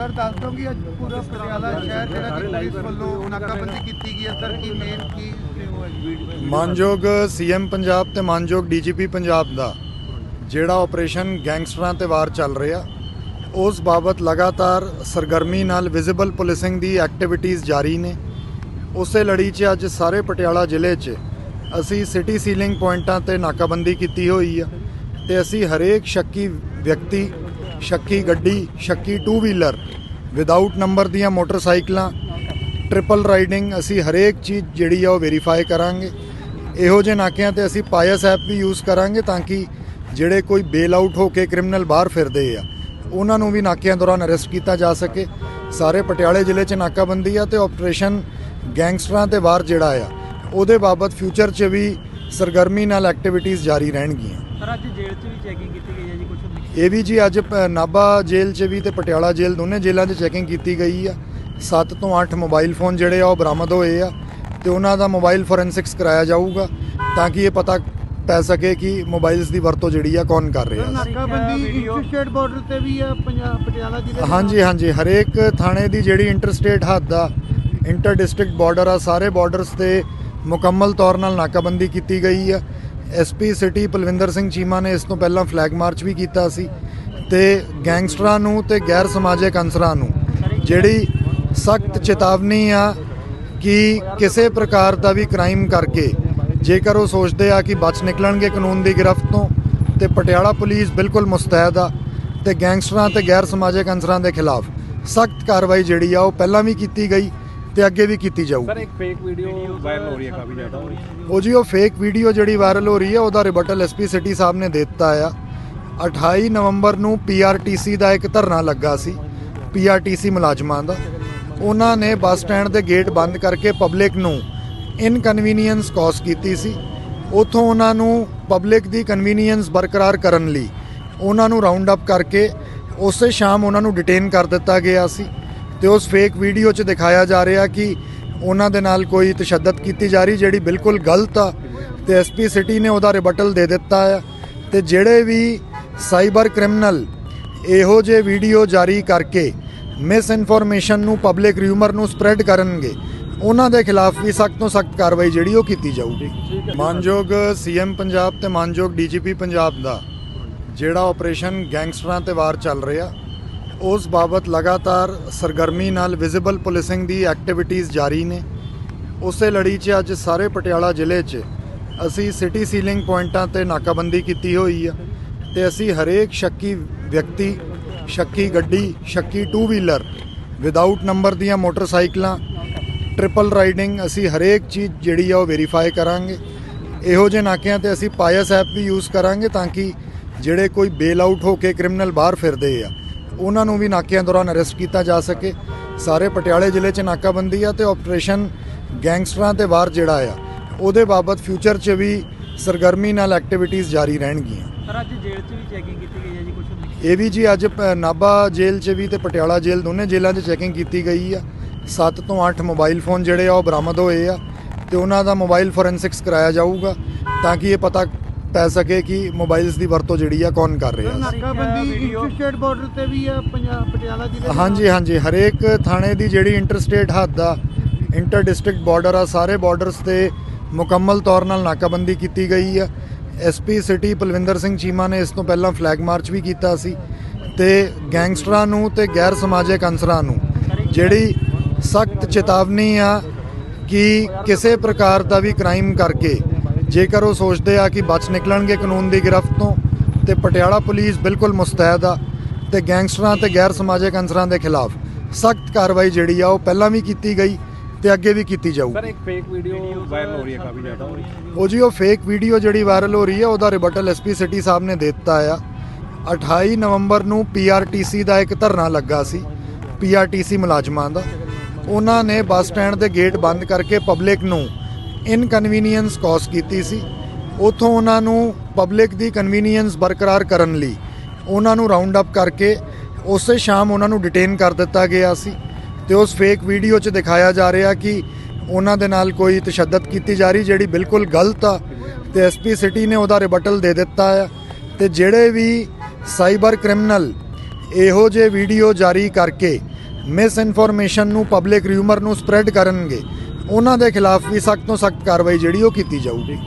Sir, ਦੱਸ ਦਿਓ ਕਿ ਅੱਜ ਪੂਰਾ ਪਟਿਆਲਾ ਸ਼ਹਿਰ ਜਿਹੜਾ ਕਿ ਪੁਲਿਸ ਵੱਲੋਂ ਨਾਕਾਬੰਦੀ ਕੀਤੀ ਗਈ ਹੈ। ਸਰ, ਕੀ ਮੇਨ ਕੀ ਮਾਨਯੋਗ ਸੀਐਮ ਪੰਜਾਬ ਤੇ ਮਾਨਯੋਗ ਡੀਜੀਪੀ ਪੰਜਾਬ ਦਾ ਜਿਹੜਾ ਆਪਰੇਸ਼ਨ ਗੈਂਗਸਟਰਾਂ ਤੇ ਵਾਰ ਚੱਲ ਰਿਹਾ, ਉਸ ਬਾਬਤ ਲਗਾਤਾਰ ਸਰਗਰਮੀ ਨਾਲ ਵਿਜ਼ੀਬਲ ਪੁਲਿਸਿੰਗ ਦੀ ਐਕਟੀਵਿਟੀਜ਼ ਜਾਰੀ ਨੇ। ਉਸੇ ਲੜੀ 'ਚ ਅੱਜ ਸਾਰੇ ਪਟਿਆਲਾ ਜ਼ਿਲ੍ਹੇ 'ਚ ਅਸੀਂ ਸਿਟੀ ਸੀਲਿੰਗ ਪੁਆਇੰਟਾਂ ਤੇ ਨਾਕਾਬੰਦੀ ਕੀਤੀ ਹੋਈ ਆ ਤੇ ਅਸੀਂ ਹਰੇਕ ਸ਼ੱਕੀ ਵਿਅਕਤੀ ਸ਼ੱਕੀ ਗੱਡੀ, ਸ਼ੱਕੀ ਟੂ ਵੀਲਰ ਵਿਦਆਊਟ ਨੰਬਰ ਦੀਆਂ ਮੋਟਰਸਾਈਕਲਾਂ ਟ੍ਰਿਪਲ ਰਾਈਡਿੰਗ ਅਸੀਂ ਹਰੇਕ ਚੀਜ਼ ਜਿਹੜੀ ਆ ਉਹ ਵੈਰੀਫਾਈ ਕਰਾਂਗੇ। ਇਹੋ ਜਿਹੇ ਨਾਕਿਆਂ ਤੇ ਅਸੀਂ ਪਾਇਸ ਐਪ ਵੀ ਯੂਜ਼ ਕਰਾਂਗੇ ਤਾਂ ਕਿ ਜਿਹੜੇ ਕੋਈ ਬੇਲ ਆਊਟ ਹੋ ਕੇ ਕ੍ਰਿਮੀਨਲ ਬਾਹਰ ਫਿਰਦੇ ਆ, ਉਹਨਾਂ ਨੂੰ ਵੀ ਨਾਕਿਆਂ ਦੌਰਾਨ ਅਰੈਸਟ ਕੀਤਾ ਜਾ ਸਕੇ। ਸਾਰੇ ਪਟਿਆਲੇ ਜ਼ਿਲ੍ਹੇ 'ਚ ਨਾਕਾਬੰਦੀ ਆ ਤੇ ਆਪਰੇਸ਼ਨ ਗੈਂਗਸਟਰਾਂ ਤੇ ਵਾਰ ਜਿਹੜਾ ਆ, ਉਹਦੇ ਬਾਬਤ ਫਿਊਚਰ 'ਚ ਵੀ ਸਰਗਰਮੀ ਨਾਲ ਐਕਟੀਵਿਟੀਜ਼ ਜਾਰੀ ਰਹਿਣਗੀਆਂ। ਸਰ, ਅੱਜ ਜੇਲ੍ਹ 'ਚ ਵੀ ਚੈਕਿੰਗ ਕੀਤੀ ਗਈ ਇਹ ਵੀ ਜੀ ਅੱਜ ਪ- ਨਾਭਾ ਜੇਲ੍ਹ 'ਚ ਵੀ ਤੇ ਪਟਿਆਲਾ ਜੇਲ੍ਹ ਦੋਨੇ ਜੇਲ੍ਹਾਂ 'ਚ ਚੈਕਿੰਗ ਕੀਤੀ ਗਈ ਆ। 7 ਤੋਂ 8 ਮੋਬਾਈਲ ਫੋਨ ਜਿਹੜੇ ਆ ਉਹ ਬਰਾਮਦ ਹੋਏ ਆ ਤੇ ਉਹਨਾਂ ਦਾ ਮੋਬਾਈਲ ਫੋਰੈਂਸਿਕਸ ਕਰਾਇਆ ਜਾਊਗਾ ਤਾਂ ਕਿ ਇਹ ਪਤਾ ਪੈ ਸਕੇ ਕਿ ਮੋਬਾਈਲਸ ਦੀ ਵਰਤੋਂ ਜਿਹੜੀ ਆ ਕੌਣ ਕਰ ਰਿਹਾ। ਨਾਕਾਬੰਦੀ ਇੰਟਰਸਟੇਟ ਬਾਰਡਰ ਤੇ ਵੀ ਹੈ ਪੰਜਾਬ ਪਟਿਆਲਾ ਜ਼ਿਲ੍ਹੇ ਦੇ ਹਾਂਜੀ ਹਾਂਜੀ ਹਰੇਕ ਥਾਣੇ ਦੀ ਜਿਹੜੀ ਇੰਟਰਸਟੇਟ ਹੱਦ ਆ ਇੰਟਰ ਡਿਸਟ੍ਰਿਕਟ ਬਾਰਡਰ ਆ ਸਾਰੇ ਬਾਰਡਰਸ ਤੇ ਮੁਕੰਮਲ ਤੌਰ ਨਾਲ ਨਾਕਾਬੰਦੀ ਕੀਤੀ ਗਈ ਆ। ਐਸਪੀ ਸਿਟੀ ਪਲਵਿੰਦਰ ਸਿੰਘ ਚੀਮਾ ਨੇ ਇਸ ਤੋਂ ਪਹਿਲਾਂ ਫਲੈਗ ਮਾਰਚ ਵੀ ਕੀਤਾ ਸੀ ਤੇ ਗੈਂਗਸਟਰਾਂ ਨੂੰ ਤੇ ਗੈਰ ਸਮਾਜਿਕ ਅੰਸਰਾਂ ਨੂੰ, ਜਿਹੜੀ ਸਖਤ ਚੇਤਾਵਨੀ ਆ ਕਿ ਕਿਸੇ ਪ੍ਰਕਾਰ ਦਾ ਵੀ ਕ੍ਰਾਈਮ ਕਰਕੇ ਜੇਕਰ ਉਹ ਸੋਚਦੇ ਆ ਕਿ ਬਚ ਨਿਕਲਣਗੇ ਕਾਨੂੰਨ ਦੀ ਗ੍ਰਿਫਤ ਤੋਂ, ਤੇ ਪਟਿਆਲਾ ਪੁਲਿਸ ਬਿਲਕੁਲ ਮੁਸਤੈਦ ਆ ਤੇ ਗੈਂਗਸਟਰਾਂ ਤੇ ਗੈਰ ਸਮਾਜਿਕ ਅੰਸਰਾਂ ਦੇ ਖਿਲਾਫ ਸਖਤ ਕਾਰਵਾਈ ਜਿਹੜੀ ਆ ਉਹ ਪਹਿਲਾਂ ਵੀ ਕੀਤੀ ਗਈ ਤੇ ਅੱਗੇ ਵੀ ਕੀਤੀ ਜਾਊਗੀ ਸਰ ਇੱਕ ਫੇਕ ਵੀਡੀਓ ਵਾਇਰਲ ਹੋ ਰਹੀ ਹੈ ਕਾਫੀ ਜ਼ਿਆਦਾ। ਉਹ ਜੀ ਉਹ ਫੇਕ ਵੀਡੀਓ ਜਿਹੜੀ ਵਾਇਰਲ ਹੋ ਰਹੀ ਹੈ ਉਹਦਾ ਰਿਬਟਲ ਐਸਪੀ ਸਿਟੀ ਸਾਹਿਬ ਨੇ ਦੇ ਦਿੱਤਾ ਆ। 28 ਨਵੰਬਰ ਨੂੰ ਪੀਆਰਟੀਸੀ ਦਾ ਇੱਕ ਧਰਨਾ ਲੱਗਾ ਸੀ ਪੀਆਰਟੀਸੀ ਮੁਲਾਜ਼ਮਾਂ ਦਾ। ਉਹਨਾਂ ਨੇ ਬੱਸ ਸਟੈਂਡ ਦੇ ਗੇਟ ਬੰਦ ਕਰਕੇ ਪਬਲਿਕ ਨੂੰ ਇਨਕਨਵੀਨੀਅੰਸ ਕਾਜ਼ ਕੀਤੀ ਸੀ। ਉਥੋਂ ਉਹਨਾਂ ਨੂੰ ਪਬਲਿਕ ਦੀ ਕਨਵੀਨੀਅੰਸ ਬਰਕਰਾਰ ਕਰਨ ਲਈ ਉਹਨਾਂ ਨੂੰ ਰਾਉਂਡ ਅਪ ਕਰਕੇ ਉਸੇ ਸ਼ਾਮ ਉਹਨਾਂ ਨੂੰ ਡਿਟੇਨ ਕਰ ਦਿੱਤਾ ਗਿਆ ਸੀ। ਤੇ ਉਸ ਫੇਕ ਵੀਡੀਓ 'ਚ ਦਿਖਾਇਆ ਜਾ ਰਿਹਾ ਕਿ ਉਹਨਾਂ ਦੇ ਨਾਲ ਕੋਈ ਤਸ਼ੱਦਦ ਕੀਤੀ ਜਾ ਰਹੀ ਜਿਹੜੀ ਬਿਲਕੁਲ ਗਲਤ ਆ। ਤੇ ਐਸਪੀ ਸਿਟੀ ਨੇ ਉਹਦਾ ਰਿਬਟਲ ਦੇ ਦਿੱਤਾ ਆ। ਤੇ ਜਿਹੜੇ ਵੀ ਸਾਈਬਰ ਕ੍ਰਿਮੀਨਲ ਇਹੋ ਜਿਹੇ ਵੀਡੀਓ ਜਾਰੀ ਕਰਕੇ ਮਿਸ ਇਨਫੋਰਮੇਸ਼ਨ ਨੂੰ ਪਬਲਿਕ ਰਿਊਮਰ ਨੂੰ ਸਪਰੈਡ ਕਰਨਗੇ, ਉਹਨਾਂ ਦੇ ਖਿਲਾਫ ਵੀ ਸਖਤ ਤੋਂ ਸਖਤ ਕਾਰਵਾਈ ਜਿਹੜੀ ਉਹ ਕੀਤੀ ਜਾਊਗੀ। ਮਾਨਯੋਗ ਸੀਐਮ ਪੰਜਾਬ ਤੇ ਮਾਨਯੋਗ ਡੀਜੀਪੀ ਪੰਜਾਬ ਦਾ ਜਿਹੜਾ ਆਪਰੇਸ਼ਨ ਗੈਂਗਸਟਰਾਂ ਤੇ ਵਾਰ ਚੱਲ ਰਿਹਾ ਉਸ ਬਾਬਤ ਲਗਾਤਾਰ ਸਰਗਰਮੀ ਨਾਲ ਵਿਜ਼ੀਬਲ ਪੁਲਿਸਿੰਗ ਦੀ ਐਕਟੀਵਿਟੀਜ਼ ਜਾਰੀ ਨੇ। ਉਸੇ ਲੜੀ 'ਚ ਅੱਜ ਸਾਰੇ ਪਟਿਆਲਾ ਜ਼ਿਲ੍ਹੇ 'ਚ ਅਸੀਂ ਸਿਟੀ ਸੀਲਿੰਗ ਪੁਆਇੰਟਾਂ ਤੇ ਨਾਕਾਬੰਦੀ ਕੀਤੀ ਹੋਈ ਆ ਤੇ ਅਸੀਂ ਹਰੇਕ ਸ਼ੱਕੀ ਵਿਅਕਤੀ, ਸ਼ੱਕੀ ਗੱਡੀ, ਸ਼ੱਕੀ ਟੂ ਵੀਲਰ ਵਿਦਆਊਟ ਨੰਬਰ ਦੀਆਂ ਮੋਟਰਸਾਈਕਲਾਂ ਟ੍ਰਿਪਲ ਰਾਈਡਿੰਗ ਅਸੀਂ ਹਰੇਕ ਚੀਜ਼ ਜਿਹੜੀ ਆ ਉਹ ਵੈਰੀਫਾਈ ਕਰਾਂਗੇ। ਇਹੋ ਜਿਹੇ ਨਾਕਿਆਂ ਤੇ ਅਸੀਂ ਪਾਇਸ ਐਪ ਵੀ ਯੂਜ਼ ਕਰਾਂਗੇ ਤਾਂ ਕਿ ਜਿਹੜੇ ਕੋਈ ਬੇਲ ਆਊਟ ਹੋ ਕੇ ਕ੍ਰਿਮੀਨਲ ਬਾਹਰ ਫਿਰਦੇ ਆ ਉਹਨਾਂ ਨੂੰ ਵੀ ਨਾਕਿਆਂ ਦੌਰਾਨ ਅਰੈਸਟ ਕੀਤਾ ਜਾ ਸਕੇ। ਸਾਰੇ ਪਟਿਆਲੇ ਜ਼ਿਲ੍ਹੇ 'ਚ ਨਾਕਾਬੰਦੀ ਆ ਤੇ ਆਪਰੇਸ਼ਨ ਗੈਂਗਸਟਰਾਂ ਤੇ ਵਾਰ ਜਿਹੜਾ ਆ ਉਹਦੇ ਬਾਬਤ ਫਿਊਚਰ 'ਚ ਵੀ ਸਰਗਰਮੀ ਨਾਲ ਐਕਟੀਵਿਟੀਜ਼ ਜਾਰੀ ਰਹਿਣਗੀਆਂ। ਸਰ ਅੱਜ ਜੇਲ੍ਹ 'ਚ ਵੀ ਚੈਕਿੰਗ ਕੀਤੀ ਗਈ ਹੈ ਜੀ ਕੁਝ ਇਹ ਵੀ ਜੀ ਅੱਜ ਨਾਭਾ ਜੇਲ੍ਹ 'ਚ ਵੀ ਤੇ ਪਟਿਆਲਾ ਜੇਲ੍ਹ ਦੋਨੇ ਜੇਲ੍ਹਾਂ 'ਚ ਚੈਕਿੰਗ ਕੀਤੀ ਗਈ ਆ। 7 ਤੋਂ 8 ਮੋਬਾਈਲ ਫੋਨ ਜਿਹੜੇ ਆ ਉਹ ਬਰਾਮਦ ਹੋਏ ਆ ਤੇ ਉਹਨਾਂ ਦਾ ਮੋਬਾਈਲ ਫੋਰੈਂਸਿਕਸ ਕਰਾਇਆ ਜਾਊਗਾ ਤਾਂ ਕਿ ਇਹ ਪਤਾ ਪੈ ਸਕੇ ਕਿ ਮੋਬਾਈਲਸ ਦੀ ਵਰਤੋਂ ਜਿਹੜੀ ਆ ਕੌਣ ਕਰ ਰਿਹਾ? ਨਾਕਾਬੰਦੀ ਇੰਟਰਸਟੇਟ ਬਾਰਡਰ ਤੇ ਵੀ ਹੈ ਪੰਜਾਬ ਪਟਿਆਲਾ ਜ਼ਿਲ੍ਹੇ ਦੇ ਹਾਂਜੀ ਹਾਂਜੀ ਹਰੇਕ ਥਾਣੇ ਦੀ ਜਿਹੜੀ ਇੰਟਰਸਟੇਟ ਹੱਦ ਆ ਇੰਟਰ ਡਿਸਟ੍ਰਿਕਟ ਬਾਰਡਰ ਆ ਸਾਰੇ ਬਾਰਡਰਸ ਤੇ ਮੁਕੰਮਲ ਤੌਰ ਨਾਲ ਨਾਕਾਬੰਦੀ ਕੀਤੀ ਗਈ ਆ। ਐਸਪੀ ਸਿਟੀ ਪਲਵਿੰਦਰ ਸਿੰਘ ਚੀਮਾ ਨੇ ਇਸ ਤੋਂ ਪਹਿਲਾਂ ਫਲੈਗ ਮਾਰਚ ਵੀ ਕੀਤਾ ਸੀ ਤੇ ਗੈਂਗਸਟਰਾਂ ਨੂੰ ਤੇ ਗੈਰ ਸਮਾਜਿਕ ਅੰਸਰਾਂ ਨੂੰ ਜਿਹੜੀ ਸਖਤ ਚੇਤਾਵਨੀ ਆ ਕਿ ਕਿਸੇ ਪ੍ਰਕਾਰ ਦਾ ਵੀ ਕ੍ਰਾਈਮ ਕਰਕੇ ਜੇਕਰ ਉਹ ਸੋਚਦੇ ਆ ਕਿ ਬਚ ਨਿਕਲਣਗੇ ਕਾਨੂੰਨ ਦੀ ਗ੍ਰਿਫਤ ਤੋਂ ਤੇ ਪਟਿਆਲਾ ਪੁਲਿਸ ਬਿਲਕੁਲ ਮੁਸਤੈਦ ਆ ਤੇ ਗੈਂਗਸਟਰਾਂ ਤੇ ਗੈਰ ਸਮਾਜਿਕ ਅੰਸਰਾਂ ਦੇ ਖਿਲਾਫ ਸਖਤ ਕਾਰਵਾਈ ਜਿਹੜੀ ਆ ਉਹ ਪਹਿਲਾਂ ਵੀ ਕੀਤੀ ਗਈ ਤੇ ਅੱਗੇ ਵੀ ਕੀਤੀ ਸਰ ਜਾਊਗੀ ਇੱਕ ਫੇਕ ਵੀਡੀਓ ਵਾਇਰਲ ਹੋ ਰਹੀ ਹੈ ਕਾਫੀ ਜ਼ਿਆਦਾ। ਉਹ ਜੀ ਉਹ ਫੇਕ ਵੀਡੀਓ ਜਿਹੜੀ ਵਾਇਰਲ ਹੋ ਰਹੀ ਹੈ ਉਹਦਾ ਰਿਬਟਲ ਐਸਪੀ ਸਿਟੀ ਸਾਹਿਬ ਨੇ ਦਿੱਤਾ ਆ। 28 ਨਵੰਬਰ ਨੂੰ ਪੀਆਰਟੀਸੀ ਦਾ ਇੱਕ ਧਰਨਾ ਲੱਗਾ ਸੀ ਪੀਆਰਟੀਸੀ ਮੁਲਾਜ਼ਮਾਂ ਦਾ। ਉਹਨਾਂ ਨੇ ਬੱਸ ਸਟੈਂਡ ਦੇ ਗੇਟ ਬੰਦ ਕਰਕੇ ਪਬਲਿਕ ਨੂੰ ਇਨਕਨਵੀਨੀਅੰਸ ਕਾਜ਼ ਕੀਤੀ ਸੀ। ਉਥੋਂ ਉਹਨਾਂ ਨੂੰ ਪਬਲਿਕ ਦੀ ਕਨਵੀਨੀਅੰਸ ਬਰਕਰਾਰ ਕਰਨ ਲਈ ਉਹਨਾਂ ਨੂੰ ਰਾਉਂਡ ਅਪ ਕਰਕੇ ਉਸੇ ਸ਼ਾਮ ਉਹਨਾਂ ਨੂੰ ਡਿਟੇਨ ਕਰ ਦਿੱਤਾ ਗਿਆ ਸੀ ਤੇ ਉਸ ਫੇਕ ਵੀਡੀਓ 'ਚ ਦਿਖਾਇਆ ਜਾ ਰਿਹਾ ਕਿ ਉਹਨਾਂ ਦੇ ਨਾਲ ਕੋਈ ਤਸ਼ੱਦਦ ਕੀਤੀ ਜਾ ਰਹੀ ਜਿਹੜੀ ਬਿਲਕੁਲ ਗਲਤ ਆ ਤੇ ਐਸਪੀ ਸਿਟੀ ਨੇ ਉਹਦਾ ਰਿਬਟਲ ਦੇ ਦਿੱਤਾ ਆ ਤੇ ਜਿਹੜੇ ਵੀ ਸਾਈਬਰ ਕ੍ਰਿਮੀਨਲ ਇਹੋ ਜਿਹੇ ਵੀਡੀਓ ਜਾਰੀ ਕਰਕੇ ਮਿਸ ਇਨਫੋਰਮੇਸ਼ਨ ਨੂੰ ਪਬਲਿਕ ਰਿਊਮਰ ਨੂੰ ਸਪਰੈਡ ਕਰਨਗੇ ਉਹਨਾਂ ਦੇ ਖਿਲਾਫ ਵੀ ਸਖਤ ਤੋਂ ਸਖਤ ਕਾਰਵਾਈ ਜਿਹੜੀ ਉਹ ਕੀਤੀ ਜਾਊਗੀ।